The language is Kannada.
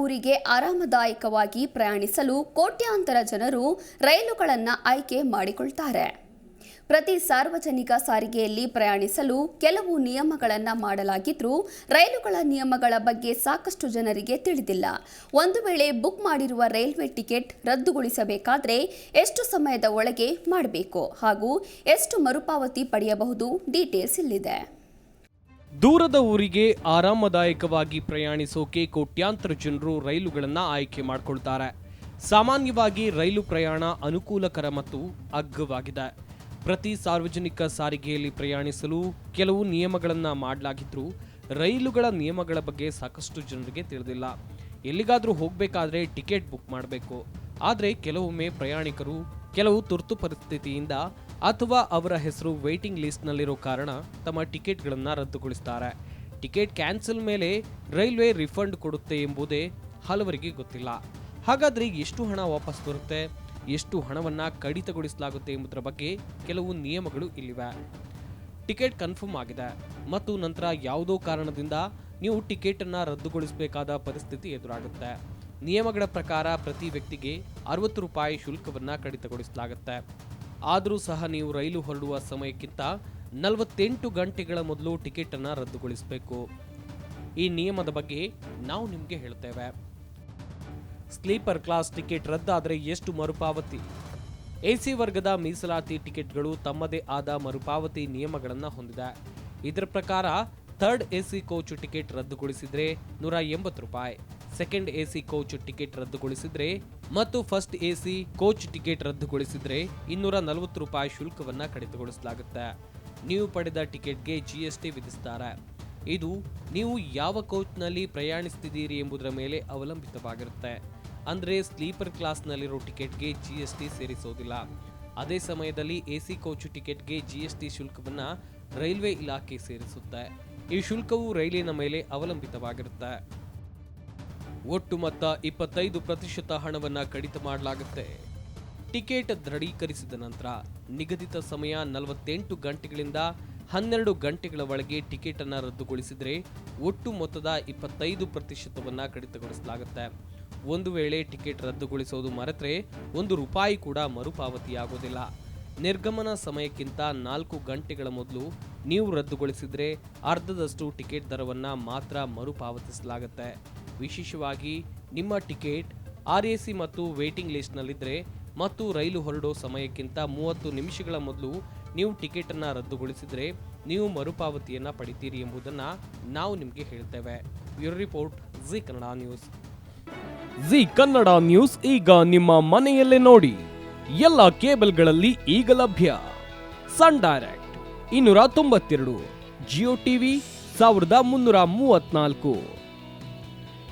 ಊರಿಗೆ ಆರಾಮದಾಯಕವಾಗಿ ಪ್ರಯಾಣಿಸಲು ಕೋಟ್ಯಾಂತರ ಜನರು ರೈಲುಗಳನ್ನು ಆಯ್ಕೆ ಮಾಡಿಕೊಳ್ತಾರೆ. ಪ್ರತಿ ಸಾರ್ವಜನಿಕ ಸಾರಿಗೆಯಲ್ಲಿ ಪ್ರಯಾಣಿಸಲು ಕೆಲವು ನಿಯಮಗಳನ್ನು ಮಾಡಲಾಗಿದ್ದರೂ ರೈಲುಗಳ ನಿಯಮಗಳ ಬಗ್ಗೆ ಸಾಕಷ್ಟು ಜನರಿಗೆ ತಿಳಿದಿಲ್ಲ. ಒಂದು ವೇಳೆ ಬುಕ್ ಮಾಡಿರುವ ರೈಲ್ವೆ ಟಿಕೆಟ್ ರದ್ದುಗೊಳಿಸಬೇಕಾದರೆ ಎಷ್ಟು ಸಮಯದ ಒಳಗೆ ಮಾಡಬೇಕು ಹಾಗೂ ಎಷ್ಟು ಮರುಪಾವತಿ ಪಡೆಯಬಹುದು ಡೀಟೇಲ್ಸ್ ಇಲ್ಲಿದೆ. ದೂರದ ಊರಿಗೆ ಆರಾಮದಾಯಕವಾಗಿ ಪ್ರಯಾಣಿಸೋಕೆ ಕೋಟ್ಯಾಂತರ ಜನರು ರೈಲುಗಳನ್ನು ಆಯ್ಕೆ ಮಾಡಿಕೊಳ್ತಾರೆ. ಸಾಮಾನ್ಯವಾಗಿ ರೈಲು ಪ್ರಯಾಣ ಅನುಕೂಲಕರ ಮತ್ತು ಅಗ್ಗವಾಗಿದೆ. ಪ್ರತಿ ಸಾರ್ವಜನಿಕ ಸಾರಿಗೆಯಲ್ಲಿ ಪ್ರಯಾಣಿಸಲು ಕೆಲವು ನಿಯಮಗಳನ್ನು ಮಾಡಲಾಗಿದ್ದರೂ ರೈಲುಗಳ ನಿಯಮಗಳ ಬಗ್ಗೆ ಸಾಕಷ್ಟು ಜನರಿಗೆ ತಿಳಿದಿಲ್ಲ. ಎಲ್ಲಿಗಾದರೂ ಹೋಗಬೇಕಾದ್ರೆ ಟಿಕೆಟ್ ಬುಕ್ ಮಾಡಬೇಕು. ಆದರೆ ಕೆಲವೊಮ್ಮೆ ಪ್ರಯಾಣಿಕರು ಕೆಲವು ತುರ್ತು ಪರಿಸ್ಥಿತಿಯಿಂದ ಅಥವಾ ಅವರ ಹೆಸರು ವೇಟಿಂಗ್ ಲಿಸ್ಟ್ನಲ್ಲಿರೋ ಕಾರಣ ತಮ್ಮ ಟಿಕೆಟ್ಗಳನ್ನು ರದ್ದುಗೊಳಿಸ್ತಾರೆ. ಟಿಕೆಟ್ ಕ್ಯಾನ್ಸಲ್ ಮೇಲೆ ರೈಲ್ವೆ ರಿಫಂಡ್ ಕೊಡುತ್ತೆ ಎಂಬುದೇ ಹಲವರಿಗೆ ಗೊತ್ತಿಲ್ಲ. ಹಾಗಾದರೆ ಎಷ್ಟು ಹಣ ವಾಪಸ್ ಬರುತ್ತೆ? ಎಷ್ಟು ಹಣವನ್ನು ಕಡಿತಗೊಳಿಸಲಾಗುತ್ತೆ ಎಂಬುದರ ಬಗ್ಗೆ ಕೆಲವು ನಿಯಮಗಳು ಇಲ್ಲಿವೆ. ಟಿಕೆಟ್ ಕನ್ಫರ್ಮ್ ಆಗಿದೆ. ಮತ್ತು ನಂತರ ಯಾವುದೋ ಕಾರಣದಿಂದ ನೀವು ಟಿಕೆಟನ್ನು ರದ್ದುಗೊಳಿಸಬೇಕಾದ ಪರಿಸ್ಥಿತಿ ಎದುರಾಗುತ್ತೆ. ನಿಯಮಗಳ ಪ್ರಕಾರ ಪ್ರತಿ ವ್ಯಕ್ತಿಗೆ ಅರವತ್ತು ರೂಪಾಯಿ ಶುಲ್ಕವನ್ನು ಕಡಿತಗೊಳಿಸಲಾಗುತ್ತೆ. ಆದರೂ ಸಹ ನೀವು ರೈಲು ಹೊರಡುವ ಸಮಯಕ್ಕಿಂತ ನಲವತ್ತೆಂಟು ಗಂಟೆಗಳ ಮೊದಲು ಟಿಕೆಟನ್ನು ರದ್ದುಗೊಳಿಸಬೇಕು. ಈ ನಿಯಮದ ಬಗ್ಗೆ ನಾವು ನಿಮಗೆ ಹೇಳ್ತೇವೆ. ಸ್ಲೀಪರ್ ಕ್ಲಾಸ್ ಟಿಕೆಟ್ ರದ್ದಾದರೆ ಎಷ್ಟು ಮರುಪಾವತಿ? ಎಸಿ ವರ್ಗದ ಮೀಸಲಾತಿ ಟಿಕೆಟ್ಗಳು ತಮ್ಮದೇ ಆದ ಮರುಪಾವತಿ ನಿಯಮಗಳನ್ನು ಹೊಂದಿದೆ. ಇದರ ಪ್ರಕಾರ ಥರ್ಡ್ ಎಸಿ ಕೋಚ್ ಟಿಕೆಟ್ ರದ್ದುಗೊಳಿಸಿದರೆ ನೂರ ಎಂಬತ್ತು ರೂಪಾಯಿ. ಸೆಕೆಂಡ್ ಎಸಿ ಕೋಚ್ ಟಿಕೆಟ್ ರದ್ದುಗೊಳಿಸಿದ್ರೆ ಮತ್ತು ಫಸ್ಟ್ ಎಸಿ ಕೋಚ್ ಟಿಕೆಟ್ ರದ್ದುಗೊಳಿಸಿದ್ರೆ ಇನ್ನೂರ ನಲವತ್ತು ರೂಪಾಯಿ ಶುಲ್ಕವನ್ನು ಕಡಿತಗೊಳಿಸಲಾಗುತ್ತೆ. ನೀವು ಪಡೆದ ಟಿಕೆಟ್ಗೆ ಜಿಎಸ್ಟಿ ವಿಧಿಸ್ತಾರೆ. ಇದು ನೀವು ಯಾವ ಕೋಚ್ನಲ್ಲಿ ಪ್ರಯಾಣಿಸ್ತಿದ್ದೀರಿ ಎಂಬುದರ ಮೇಲೆ ಅವಲಂಬಿತವಾಗಿರುತ್ತೆ. ಅಂದರೆ ಸ್ಲೀಪರ್ ಕ್ಲಾಸ್ನಲ್ಲಿರೋ ಟಿಕೆಟ್ಗೆ ಜಿ ಎಸ್ ಟಿ ಸೇರಿಸೋದಿಲ್ಲ. ಅದೇ ಸಮಯದಲ್ಲಿ ಎ ಸಿ ಕೋಚ್ ಟಿಕೆಟ್ಗೆ ಜಿ ಎಸ್ ಟಿ ಶುಲ್ಕವನ್ನು ರೈಲ್ವೆ ಇಲಾಖೆ ಸೇರಿಸುತ್ತೆ. ಈ ಶುಲ್ಕವು ರೈಲಿನ ಮೇಲೆ ಅವಲಂಬಿತವಾಗಿರುತ್ತೆ. ಒಟ್ಟು ಮೊತ್ತ ಇಪ್ಪತ್ತೈದು ಪ್ರತಿಶತ ಹಣವನ್ನು ಕಡಿತ ಮಾಡಲಾಗುತ್ತೆ. ಟಿಕೆಟ್ ದೃಢೀಕರಿಸಿದ ನಂತರ ನಿಗದಿತ ಸಮಯ ನಲವತ್ತೆಂಟು ಗಂಟೆಗಳಿಂದ ಹನ್ನೆರಡು ಗಂಟೆಗಳ ಒಳಗೆ ಟಿಕೆಟ್ ಅನ್ನು ರದ್ದುಗೊಳಿಸಿದರೆ ಒಟ್ಟು ಮೊತ್ತದ ಇಪ್ಪತ್ತೈದು ಪ್ರತಿಶತವನ್ನು ಕಡಿತಗೊಳಿಸಲಾಗುತ್ತೆ. ಒಂದು ವೇಳೆ ಟಿಕೆಟ್ ರದ್ದುಗೊಳಿಸೋದು ಮರೆತರೆ ಒಂದು ರೂಪಾಯಿ ಕೂಡ ಮರುಪಾವತಿಯಾಗೋದಿಲ್ಲ. ನಿರ್ಗಮನ ಸಮಯಕ್ಕಿಂತ ನಾಲ್ಕು ಗಂಟೆಗಳ ಮೊದಲು ನೀವು ರದ್ದುಗೊಳಿಸಿದರೆ ಅರ್ಧದಷ್ಟು ಟಿಕೆಟ್ ದರವನ್ನು ಮಾತ್ರ ಮರುಪಾವತಿಸಲಾಗುತ್ತೆ. ವಿಶೇಷವಾಗಿ ನಿಮ್ಮ ಟಿಕೆಟ್ ಆರ್ ಎ ಸಿ ಮತ್ತು ವೇಟಿಂಗ್ ಲಿಸ್ಟ್ನಲ್ಲಿದ್ದರೆ ಮತ್ತು ರೈಲು ಹೊರಡೋ ಸಮಯಕ್ಕಿಂತ ಮೂವತ್ತು ನಿಮಿಷಗಳ ಮೊದಲು ನೀವು ಟಿಕೆಟನ್ನು ರದ್ದುಗೊಳಿಸಿದರೆ ನೀವು ಮರುಪಾವತಿಯನ್ನು ಪಡಿತೀರಿ ಎಂಬುದನ್ನು ನಾವು ನಿಮಗೆ ಹೇಳ್ತೇವೆ. Bureau report, Zee Kannada news. Zee Kannada news ಈಗ ನಿಮ್ಮ ಮನೆಯಲ್ಲೇ ನೋಡಿ. ಎಲ್ಲ ಕೇಬಲ್ಗಳಲ್ಲಿ ಈಗ ಲಭ್ಯ. ಸನ್ ಡೈರೆಕ್ಟ್, ಇನ್ನೂರ ತೊಂಬತ್ತೆರಡು, ಜಿಯೋ ಟಿವಿ, ಸಾವಿರದ ಮುನ್ನೂರ ಮೂವತ್ನಾಲ್ಕು